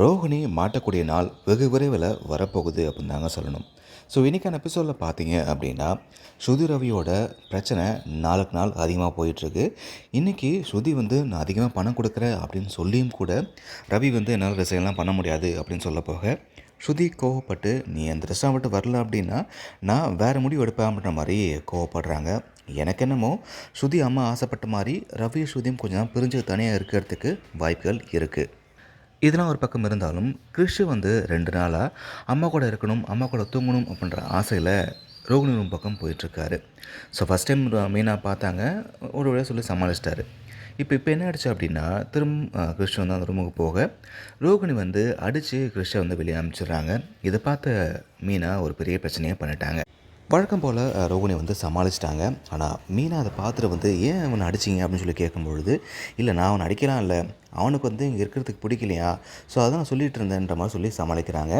ரோஹிணி மாட்டக்கூடிய நாள் வெகு விரைவில் வரப்போகுது அப்படின்னு தாங்க சொல்லணும். ஸோ இன்றைக்கான எபிசோடில் பார்த்தீங்க அப்படின்னா ஸ்ருதி ரவியோட பிரச்சனை நாளுக்கு நாள் அதிகமாக போயிட்டுருக்கு. இன்றைக்கி ஸ்ருதி வந்து நான் அதிகமாக பணம் கொடுக்குறேன் அப்படின்னு சொல்லியும் கூட ரவி வந்து என்னால் ரிசைன்லாம் பண்ண முடியாது அப்படின்னு சொல்ல போக ஸ்ருதி கோவப்பட்டு நீ அந்த ரெஸ்டாரண்ட் வரல அப்படின்னா நான் வேறு முடிவு எடுப்பேன் அப்படின்ற மாதிரி கோவப்படுறாங்க. எனக்கு என்னமோ ஸ்ருதி அம்மா ஆசைப்பட்ட மாதிரி ரவி ஸ்ருதியும் கொஞ்சம் பிரிஞ்சு தனியாக இருக்கிறதுக்கு வாய்ப்புகள் இருக்குது இதெல்லாம் ஒரு பக்கம் இருந்தாலும் கிறிஷ் வந்து ரெண்டு நாளாக அம்மா கூட இருக்கணும் அம்மா கூட தூங்கணும் அப்படின்ற ஆசையில் ரோகிணி ரூம் பக்கம் போயிட்டுருக்காரு. ஸோ ஃபஸ்ட் டைம் மீனா பார்த்தாங்க. ஒரு வழியாக சொல்லி சமாளிச்சிட்டாரு. இப்போ இப்போ என்ன ஆயிடுச்சு அப்படின்னா திரும்ப கிறிஷ் வந்து அந்த ரூமுக்கு போக ரோகிணி வந்து அடித்து கிருஷ்ணை வந்து வெளியே அனுப்பிச்சிடுறாங்க இதை பார்த்த மீனா ஒரு பெரிய பிரச்சனையாக பண்ணிட்டாங்க. வழக்கம் போல் ரோகிணி வந்து சமாளிச்சிட்டாங்க. ஆனால் மீனா அதை பார்த்துட்டு வந்து ஏன் அவனை அடிச்சிங்க? அப்படின்னு சொல்லி கேட்கும்பொழுது இல்லை நான் அவனை அடிக்கலாம் இல்லை. அவனுக்கு வந்து இங்கே இருக்கிறதுக்கு பிடிக்கலையா? ஸோ அதை நான் சொல்லிட்டு இருந்தேன்ற மாதிரி சொல்லி சமாளிக்கிறாங்க.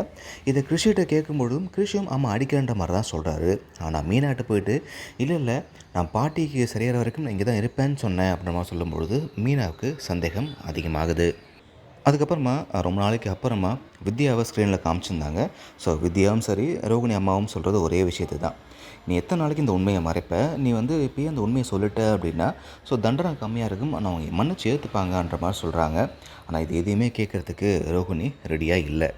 இதை கிருஷிகிட்ட கேட்கும்பொழுதும் கிருஷியும் அம்மா அடிக்கிறன்ற மாதிரி தான் சொல்கிறாரு ஆனால் மீனாட்ட போயிட்டு இல்லை இல்லை நான் பாட்டிக்கு சரியாகிற வரைக்கும் நான் இங்கே தான் இருப்பேன்னு சொன்னேன். அப்படின்ற மாதிரி சொல்லும்பொழுது மீனாவுக்கு சந்தேகம் அதிகமாகுது. அதுக்கப்புறமா ரொம்ப நாளைக்கு அப்புறமா வித்யாவை ஸ்க்ரீனில் காமிச்சிருந்தாங்க. ஸோ வித்யாவும் சரி ரோகிணி அம்மாவும் சொல்கிறது ஒரே விஷயத்து தான். நீ எத்தனை நாளைக்கு இந்த உண்மையை மறைப்ப? நீ வந்து இப்போயே அந்த உண்மையை சொல்லிட்ட அப்படின்னா ஸோ தண்டனை கம்மியாக இருக்கும். ஆனால் அவங்க மன்னிச்சு ஏற்றுப்பாங்கன்ற மாதிரி சொல்கிறாங்க ஆனால் இது எதையுமே கேட்குறதுக்கு ரோகிணி ரெடியாக இல்லை.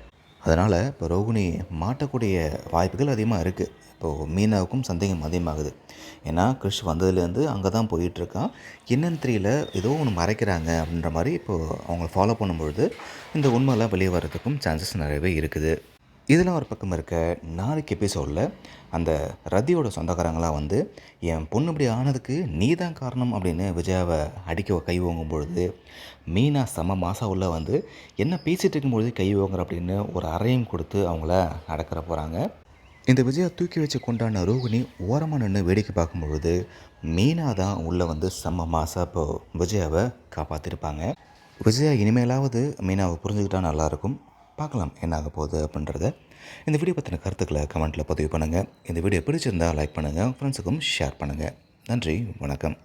அதனால் இப்போ ரோகிணி மாட்டக்கூடிய வாய்ப்புகள் அதிகமாக இருக்குது இப்போது மீனாவுக்கும் சந்தேகம் அதிகமாகுது. ஏன்னா கிறிஷ் வந்ததுலேருந்து அங்கே தான் போயிட்டுருக்கான். என்னன்னு தெரியல ஏதோ ஒன்று மறைக்கிறாங்க அப்படின்ற மாதிரி இப்போது அவங்கள ஃபாலோ பண்ணும்பொழுது இந்த உண்மையெல்லாம் வெளியே வர்றதுக்கும் சான்சஸ் நிறையவே இருக்குது. இதெல்லாம் ஒரு பக்கம் இருக்க நாளைக்கு எபிசோடில் அந்த ரதியோட சொந்தக்காரங்களாம் வந்து என் பொண்ணு இப்படி ஆனதுக்கு நீ தான் காரணம் அப்படின்னு விஜயாவை அடிக்க கை ஓங்கும் பொழுது மீனா செம மாதம் உள்ள வந்து என்ன பேசிகிட்டு இருக்கும்பொழுது கை ஓங்குற? அப்படின்னு ஒரு அறையும் கொடுத்து அவங்கள அடக்கிற போகிறாங்க இந்த விஜயா தூக்கி வச்சு கொண்டாடின ரோகிணி ஓரமாக நின்று வேடிக்கை பார்க்கும் பொழுது மீனா தான் உள்ளே வந்து செம்ம மாதம் இப்போ விஜயாவை காப்பாற்றிருப்பாங்க விஜயா இனிமேலாவது மீனாவை புரிஞ்சுக்கிட்டா நல்லாயிருக்கும் பார்க்கலாம் என்ன ஆக போகுது அப்படின்றத. இந்த வீடியோ பற்றின கருத்துக்களை கமெண்ட்டில் பதிவு பண்ணுங்கள் இந்த வீடியோ பிடிச்சிருந்தால் லைக் பண்ணுங்கள் ஃப்ரெண்ட்ஸுக்கும் ஷேர் பண்ணுங்கள் நன்றி வணக்கம்.